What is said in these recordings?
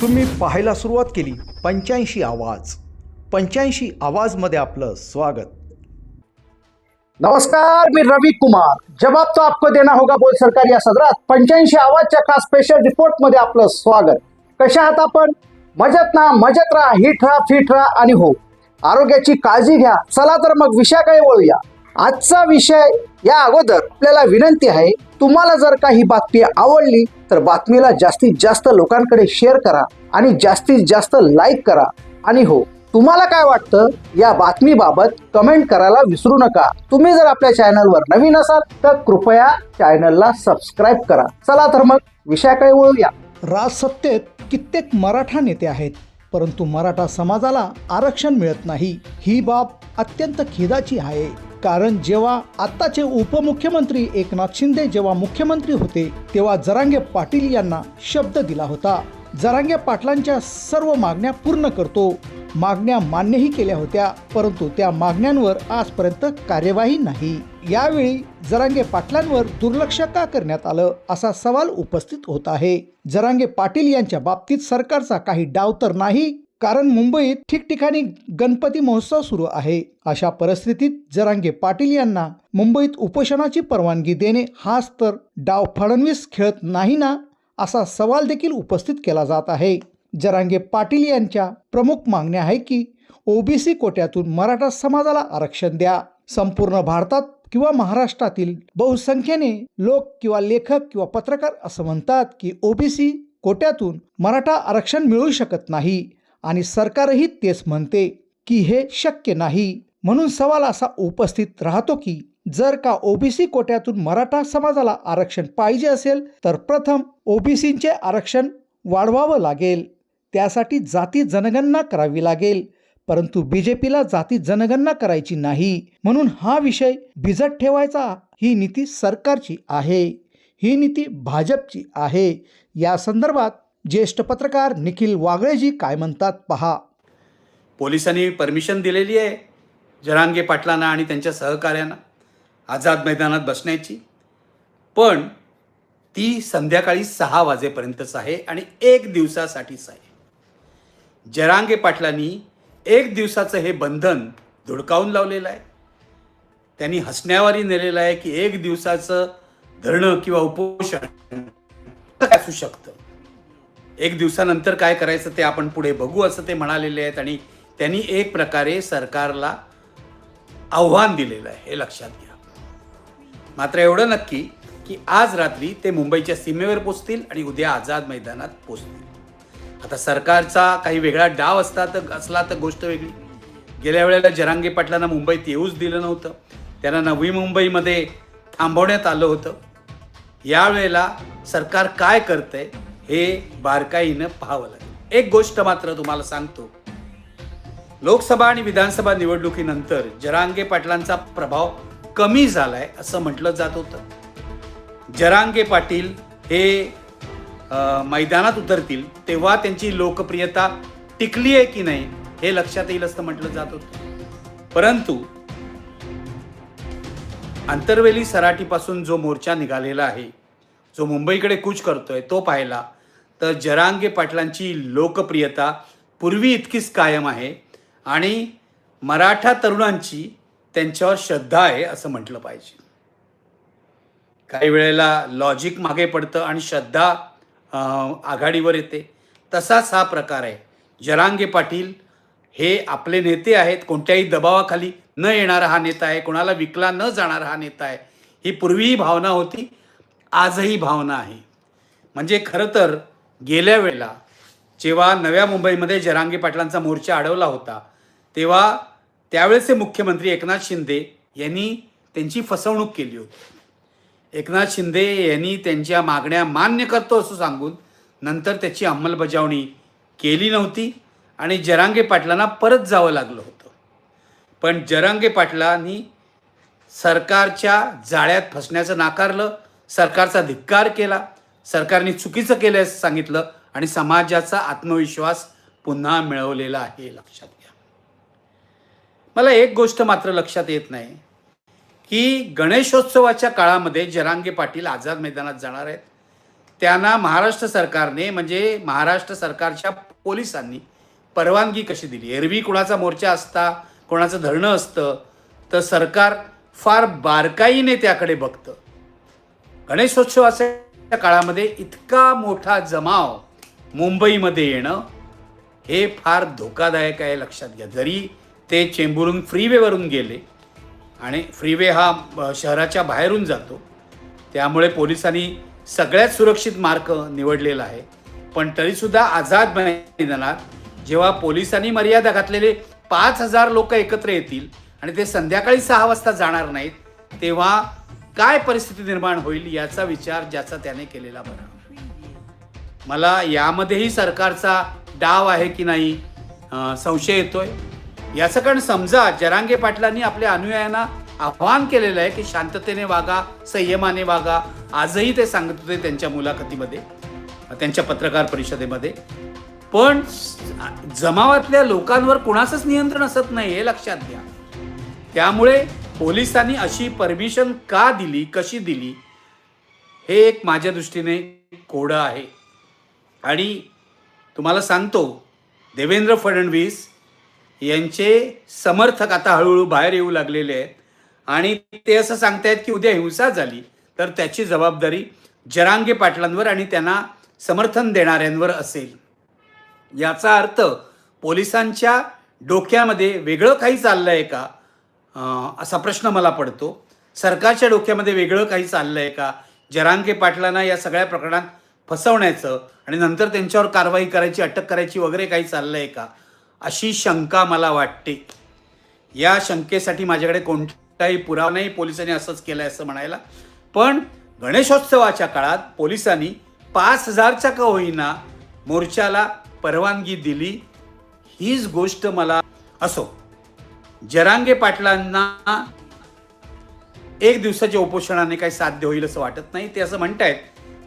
तुम्ही पाहायला सुरुवात केली. पंच्याऐंशी आवाज. पंच्याऐंशी आवाजमध्ये आपलं स्वागत. नमस्कार मी रवि कुमार. जवाब तो आपको देना होगा बोल सरकार या सदरात. पंच्याऐंशी आवाजच्या खास स्पेशल रिपोर्टमध्ये आपलं स्वागत. कशा आहात आपण? मजेत ना? मजेत राहा. हिट राहा फिट राहा आणि हो. आरोग्याची काळजी घ्या. चला तर मग विषयाकडे वळूया. आजचा विषय या अगोदर आपल्याला विनंती आहे तुम्हाला जर काही बातमी आवडली तर बातमीला जास्तीत जास्त लोकांकडे शेअर करा आणि जास्तीत जास्त लाईक करा. आणि हो तुम्हाला काय वाटतं? या बातमीबाबत कमेंट करायला विसरू नका. तुम्ही जर आपल्या चॅनलवर नवीन असाल तर कृपया चॅनलला सबस्क्राईब करा. चला तर मग विषयाकडे वळूया. राजसत्तेत कित्येक मराठा नेते आहेत परंतु मराठा समाजाला आरक्षण मिळत नाही. ही बाब अत्यंत खेदाची आहे. कारण जेव्हा आत्ताचे उपमुख्यमंत्री एकनाथ शिंदे जेव्हा मुख्यमंत्री होते तेव्हा जरांगे पाटील यांना शब्द दिला होता. जरांगे पाटलांच्या सर्व मागण्या पूर्ण करतो. मागण्या मान्यही केल्या होत्या परंतु त्या मागण्यांवर आजपर्यंत कार्यवाही नाही. यावेळी जरांगे पाटलांवर दुर्लक्ष का करण्यात आलं असा सवाल उपस्थित होत आहे. जरांगे पाटील यांच्या बाबतीत सरकारचा काही डाव तर नाही कारण मुंबईत ठिकठिकाणी गणपती महोत्सव सुरू आहे. अशा परिस्थितीत जरांगे पाटील यांना मुंबईत उपोषणाची परवानगी देणे हाच तर डाव फडणवीस खेळत नाही ना असा सवाल देखील उपस्थित केला जात आहे. जरांगे पाटील यांच्या प्रमुख मागण्या आहे की ओबीसी कोट्यातून मराठा समाजाला आरक्षण द्या. संपूर्ण भारतात किंवा महाराष्ट्रातील बहुसंख्येने लोक किंवा लेखक किंवा पत्रकार असं म्हणतात की ओबीसी कोट्यातून मराठा आरक्षण मिळू शकत नाही. आणि सरकारही तेच म्हणते की हे शक्य नाही. म्हणून सवाल असा उपस्थित राहतो की जर का ओबीसी कोट्यातून मराठा समाजाला आरक्षण पाहिजे असेल तर प्रथम ओबीसींचे आरक्षण वाढवावं लागेल. त्यासाठी जाती जनगणना करावी लागेल. परंतु बी जे पीला जाती जनगणना करायची नाही. म्हणून हा विषय भिजत ठेवायचा ही नीती सरकारची आहे. ही नीती भाजपची आहे. या संदर्भात ज्येष्ठ पत्रकार निखिल वागळेजी काय म्हणतात पहा. पोलिसांनी परमिशन दिलेली आहे जरांगे पाटलांना आणि त्यांच्या सहकाऱ्यांना. आझाद मैदानात बसण्याची. पण ती संध्याकाळी सहा वाजेपर्यंतच आहे आणि एक दिवसासाठीच आहे. जरांगे पाटलांनी एक दिवसाचं हे बंधन धुडकावून लावलेलं आहे. त्यांनी हसण्यावारी नेलेलं आहे की एक दिवसाचं धरणं किंवा उपोषण असू शकतं. एक दिवसानंतर काय करायचं ते आपण पुढे बघू असं ते म्हणालेले आहेत आणि त्यांनी एक प्रकारे सरकारला आव्हान दिलेलं आहे हे लक्षात घ्या. मात्र एवढं नक्की की आज रात्री ते मुंबईच्या सीमेवर पोचतील आणि उद्या आझाद मैदानात पोचतील. आता सरकारचा काही वेगळा डाव असता तर असला तर गोष्ट वेगळी. गेल्या वेळेला जरांगे पाटलांना मुंबईत येऊच दिलं नव्हतं. त्यांना नवी मुंबईमध्ये थांबवण्यात आलं होतं. यावेळेला सरकार काय करतंय हे बारकाईनं पाहावं लागेल. एक गोष्ट मात्र तुम्हाला सांगतो. लोकसभा आणि विधानसभा निवडणुकीनंतर जरांगे पाटलांचा प्रभाव कमी झालाय असं म्हटलं जात होतं. जरांगे पाटील हे मैदानात उतरतील तेव्हा त्यांची लोकप्रियता टिकली आहे की नाही हे लक्षात येईल असं म्हटलं जात होतं. परंतु आंतरवेली सराटीपासून जो मोर्चा निघालेला आहे जो मुंबईकडे कूच करतोय तो पाहिला. तर जरांगे पाटलांची लोकप्रियता पूर्वी इतकीच कायम आहे आणि मराठा तरुणांची त्यांच्यावर श्रद्धा आहे असं म्हटलं पाहिजे. काही वेळेला लॉजिक मागे पडतं आणि श्रद्धा आघाडीवर येते. तसाच हा प्रकार आहे. जरांगे पाटील हे आपले नेते आहेत कोणत्याही दबावाखाली न येणारा हा नेता आहे कोणाला विकला न जाणारा हा नेता आहे. ही पूर्वीही भावना होती आजही भावना आहे. म्हणजे खरं तर गेल्या वेळेला जेव्हा नव्या मुंबईमध्ये जरांगे पाटलांचा मोर्चा अडवला होता तेव्हा त्यावेळेचे मुख्यमंत्री एकनाथ शिंदे यांनी त्यांची फसवणूक केली होती. एकनाथ शिंदे यांनी त्यांच्या मागण्या मान्य करतो असं सांगून नंतर त्याची अंमलबजावणी केली नव्हती आणि जरांगे पाटलांना परत जावं लागलं होतं. पण जरांगे पाटलांनी सरकारच्या जाळ्यात फसण्याचं नाकारलं सरकारचा धिक्कार केला सरकारने चुकीचं केलं असं सांगितलं आणि समाजाचा आत्मविश्वास पुन्हा मिळवलेला आहे लक्षात घ्या. मला एक गोष्ट मात्र लक्षात येत नाही की गणेशोत्सवाच्या काळामध्ये जरांगे पाटील आझाद मैदानात जाणार आहेत. त्यांना महाराष्ट्र सरकारने म्हणजे महाराष्ट्र सरकारच्या पोलिसांनी परवानगी कशी दिली? एरवी कुणाचा मोर्चा असता कोणाचं धरणं असतं तर सरकार फार बारकाईने त्याकडे बघतं. गणेशोत्सवाचे त्या काळामध्ये इतका मोठा जमाव मुंबईमध्ये येणं हे फार धोकादायक आहे लक्षात घ्या. जरी ते चेंबूरून फ्रीवेवरून गेले आणि फ्रीवे हा शहराच्या बाहेरून जातो त्यामुळे पोलिसांनी सगळ्यात सुरक्षित मार्ग निवडलेला आहे. पण तरीसुद्धा आझाद मैदानात जेव्हा पोलिसांनी मर्यादा घातलेले पाच हजार लोक एकत्र येतील आणि ते संध्याकाळी सहा वाजता जाणार नाहीत तेव्हा काय परिस्थिती निर्माण होईल याचा विचार ज्याचा त्याने केलेला बरा. मला यामध्येही सरकारचा डाव आहे की नाही संशय येतोय. याचं कारण समजा जरांगे पाटलांनी आपल्या अनुयायांना आव्हान केलेलं आहे की शांततेने वागा संयमाने वागा. आजही ते सांगत होते त्यांच्या मुलाखतीमध्ये त्यांच्या पत्रकार परिषदेमध्ये. पण जमावातल्या लोकांवर कुणाचंच नियंत्रण असत नाही हे लक्षात घ्या. त्यामुळे पोलिसांनी अशी परमिशन का दिली कशी दिली हे एक माझ्या दृष्टीने कोडं आहे. आणि तुम्हाला सांगतो देवेंद्र फडणवीस यांचे समर्थक आता हळूहळू बाहेर येऊ लागलेले आहेत. आणि ते असं सांगतायत की उद्या हिंसा झाली तर त्याची जबाबदारी जरांगे पाटलांवर आणि त्यांना समर्थन देणाऱ्यांवर असेल. याचा अर्थ पोलिसांच्या डोक्यामध्ये वेगळं काही चाललं आहे का? असा प्रश्न मला पडतो. सरकारच्या डोक्यामध्ये वेगळं काही चाललं आहे का? जरांगे पाटलांना या सगळ्या प्रकरणात फसवण्याचं आणि नंतर त्यांच्यावर कारवाई करायची अटक करायची वगैरे काही चाललं आहे का? अशी शंका मला वाटते. या शंकेसाठी माझ्याकडे कोणताही पुरावा नाही. पोलिसांनी असंच केलं आहे असं म्हणायला. पण गणेशोत्सवाच्या काळात पोलिसांनी पाच हजारच्या का होईना मोर्चाला परवानगी दिली. हीच गोष्ट मला असो. जरांगे पाटलांना एक दिवसाच्या उपोषणाने काही साध्य होईल असं वाटत नाही. ते असं म्हणतायत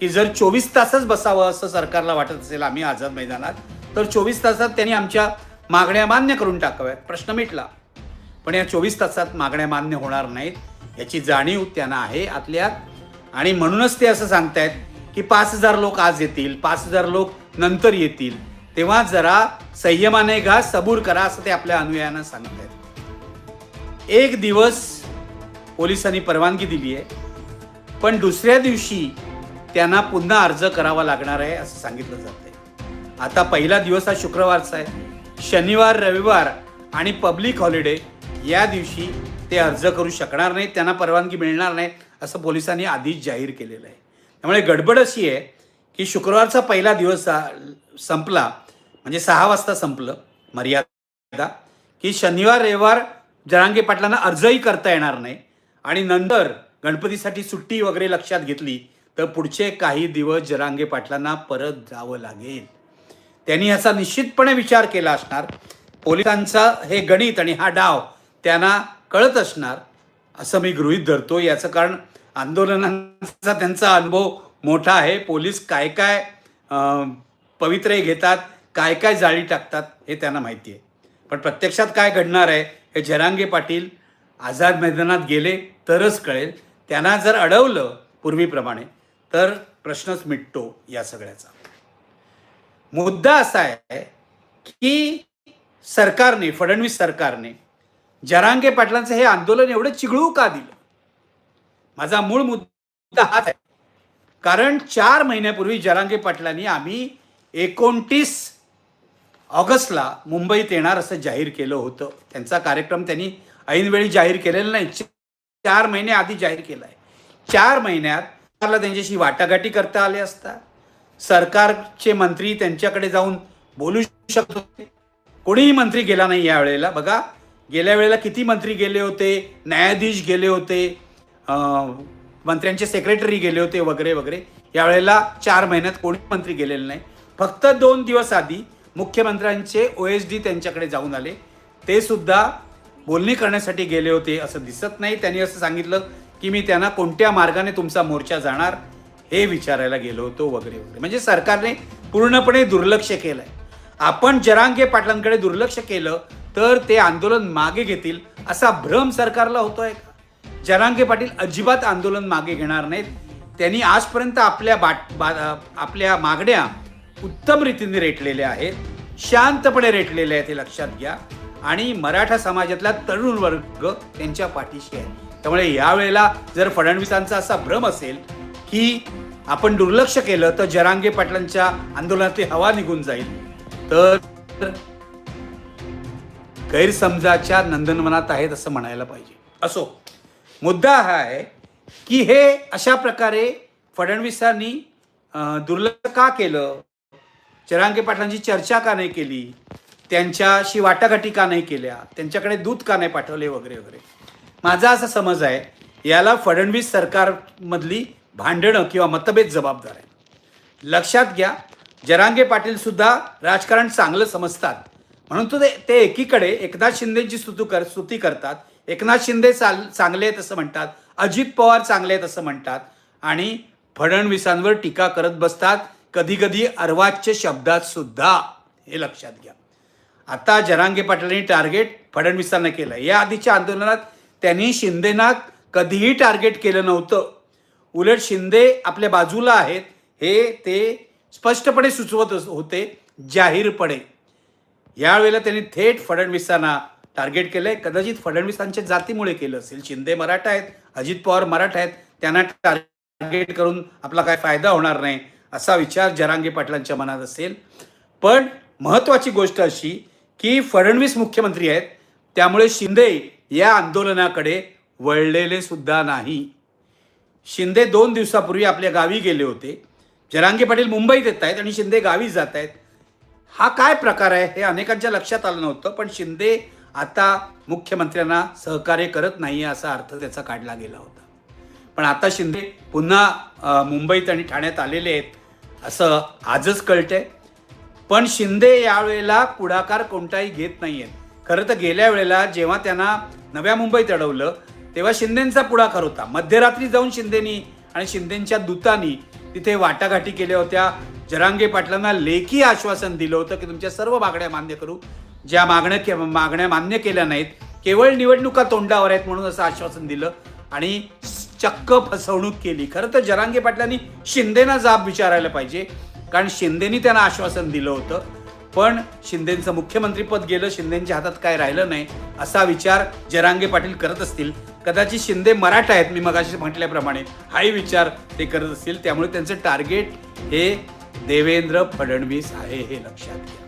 की जर चोवीस तासच बसावं असं सरकारला वाटत असेल आम्ही आझाद मैदानात तर चोवीस तासात त्यांनी आमच्या मागण्या मान्य करून टाकाव्यात. प्रश्न मिटला. पण या चोवीस तासात मागण्या मान्य होणार नाहीत याची जाणीव त्यांना आहे आतल्यात. आणि म्हणूनच ते असं सांगतायत की पाच हजार लोक आज येतील पाच हजार लोक नंतर येतील. तेव्हा जरा संयमाने घा सबूर करा असं ते आपल्या अनुयायांना सांगतायत. एक दिवस पोलिसांनी परवानगी दिली आहे पण दुसऱ्या दिवशी त्यांना पुन्हा अर्ज करावा लागणार आहे असं सांगितलं जातंय आता पहिला दिवस हा शुक्रवारचा आहे. शनिवार रविवार आणि पब्लिक हॉलिडे या दिवशी ते अर्ज करू शकणार नाहीत त्यांना परवानगी मिळणार नाही असं पोलिसांनी आधीच जाहीर केलेलं आहे. त्यामुळे गडबड अशी आहे की शुक्रवारचा पहिला दिवस संपला म्हणजे सहा वाजता संपलं मर्यादा की शनिवार रविवार जरांगे पाटलांना अर्जही करता येणार नाही. आणि नंतर गणपतीसाठी सुट्टी वगैरे लक्षात घेतली तर पुढचे काही दिवस जरांगे पाटलांना परत जावं लागेल. त्यांनी याचा निश्चितपणे विचार केला असणार. पोलिसांचा हे गणित आणि हा डाव त्यांना कळत असणार असं मी गृहीत धरतो. याचं कारण आंदोलनांचा त्यांचा अनुभव मोठा आहे. पोलीस काय काय पवित्रे घेतात काय काय जाळी टाकतात हे त्यांना माहिती आहे. पण प्रत्यक्षात काय घडणार आहे हे जरांगे पाटील आझाद मैदानात गेले तरच कळेल. त्यांना जर अडवलं पूर्वीप्रमाणे तर प्रश्नच मिटतो या सगळ्याचा. मुद्दा असा आहे की सरकारने फडणवीस सरकारने जरांगे पाटलांचं हे आंदोलन एवढं चिघळू का दिलं? माझा मूळ मुद्दा हाच आहे. कारण चार महिन्यापूर्वी जरांगे पाटलांनी आम्ही एकोणतीस ऑगस्टला मुंबईत येणार असं जाहीर केलं होतं. त्यांचा कार्यक्रम त्यांनी ऐनवेळी जाहीर केलेला नाही. चार महिने आधी जाहीर केला आहे चार महिन्यात सरकारला त्यांच्याशी वाटाघाटी करता आले असता. सरकारचे मंत्री त्यांच्याकडे जाऊन बोलू शकत होते. कोणीही मंत्री गेला नाही यावेळेला बघा गेल्या वेळेला किती मंत्री गेले होते? न्यायाधीश गेले होते. मंत्र्यांचे सेक्रेटरी गेले होते वगैरे वगैरे. यावेळेला चार महिन्यात कोणी मंत्री गेलेले नाही. फक्त दोन दिवस आधी मुख्यमंत्र्यांचे ओ एस डी त्यांच्याकडे जाऊन आले. ते सुद्धा बोलणी करण्यासाठी गेले होते असं दिसत नाही. त्यांनी असं सांगितलं की मी त्यांना कोणत्या मार्गाने तुमचा मोर्चा जाणार हे विचारायला गेलो होतो वगैरे वगैरे. म्हणजे सरकारने पूर्णपणे दुर्लक्ष केलं आहे आपण जरांगे पाटलांकडे दुर्लक्ष केलं तर ते आंदोलन मागे घेतील असा भ्रम सरकारला होतोय का? जरांगे पाटील अजिबात आंदोलन मागे घेणार नाहीत. त्यांनी आजपर्यंत आपल्या बाट बा आपल्या मागण्या उत्तम रीतीने रेटलेले आहेत शांतपणे रेटलेले आहेत हे लक्षात घ्या. आणि मराठा समाजातला तरुण वर्ग त्यांच्या पाठीशी आहे. त्यामुळे यावेळेला जर फडणवीसांचा असा भ्रम असेल की आपण दुर्लक्ष केलं तर जरांगे पाटलांच्या आंदोलनातली हवा निघून जाईल. तर गैरसमजाच्या नंदनवनात आहेत असं म्हणायला पाहिजे. असो मुद्दा हा आहे की हे अशा प्रकारे फडणवीसांनी दुर्लक्ष का केलं? जरांगे पाटलांची चर्चा का नाही केली? त्यांच्याशी वाटाघाटी का नाही केल्या? त्यांच्याकडे दूध का नाही पाठवले वगैरे वगैरे. माझा असा समज आहे याला फडणवीस सरकारमधली भांडणं किंवा मतभेद जबाबदार आहे लक्षात घ्या जरांगे पाटीलसुद्धा राजकारण चांगलं समजतात. म्हणून तो ते ते एकीकडे एकनाथ शिंदेची स्तुती कर स्तुती करतात. एकनाथ शिंदे चाल चांगले आहेत असं म्हणतात. अजित पवार चांगले आहेत असं म्हणतात. आणि फडणवीसांवर टीका करत बसतात. कधी कधी अर्वाच्य शब्दात सुद्धा हे लक्षात घ्या. आता जरांगे पाटलांनी टार्गेट फडणवीसांना केलं. या आधीच्या आंदोलनात त्यांनी शिंदेना कधीही टार्गेट केलं नव्हतं. उलट शिंदे आपल्या बाजूला आहेत हे ते स्पष्टपणे सुचवत अस- होते जाहीरपणे. यावेळेला त्यांनी थेट फडणवीसांना टार्गेट केलं आहे कदाचित फडणवीसांच्या जातीमुळे केलं असेल. शिंदे मराठा आहेत अजित पवार मराठा आहेत त्यांना टार्गेट करून आपला काय फायदा होणार नाही. असा विचार जरांगे पाटलांच्या मनात असेल. पण महत्त्वाची गोष्ट अशी की फडणवीस मुख्यमंत्री आहेत त्यामुळे शिंदे या आंदोलनाकडे वळलेले सुद्धा नाही. शिंदे दोन दिवसापूर्वी आपल्या गावी गेले होते. जरांगे पाटील मुंबईत येत आहेत आणि शिंदे गावी जात आहेत. हा काय प्रकार आहे हे अनेकांच्या लक्षात आलं नव्हतं पण शिंदे आता मुख्यमंत्र्यांना सहकार्य करत नाही असा अर्थ त्याचा काढला गेला होता. पण आता शिंदे पुन्हा मुंबईत आणि ठाण्यात आलेले आहेत असं आजच कळतंय. पण शिंदे यावेळेला पुढाकार कोणताही घेत नाही आहेत खरं तर गेल्या वेळेला जेव्हा त्यांना नव्या मुंबईत अडवलं तेव्हा शिंदेचा पुढाकार होता. मध्यरात्री जाऊन शिंदेनी आणि शिंदेच्या दूतांनी तिथे वाटाघाटी केल्या होत्या. जरांगे पाटलांना लेखी आश्वासन दिलं होतं की तुमच्या सर्व मागण्या मान्य करू. ज्या मागण्या के मागण्या मान्य केल्या नाहीत केवळ निवडणुका तोंडावर आहेत म्हणून असं आश्वासन दिलं. आणि चक्क फसवणूक केली. खरं तर जरांगे पाटलांनी शिंदेना जाब विचारायला पाहिजे. कारण शिंदेनी त्यांना आश्वासन दिलं होतं. पण शिंदेचं मुख्यमंत्रीपद गेलं शिंदेच्या हातात काय राहिलं नाही असा विचार जरांगे पाटील करत असतील. कदाचित शिंदे मराठा आहेत मी मगाशी म्हटल्याप्रमाणे. हाही विचार ते करत असतील. त्यामुळे त्यांचं टार्गेट हे देवेंद्र फडणवीस आहे हे लक्षात घ्या.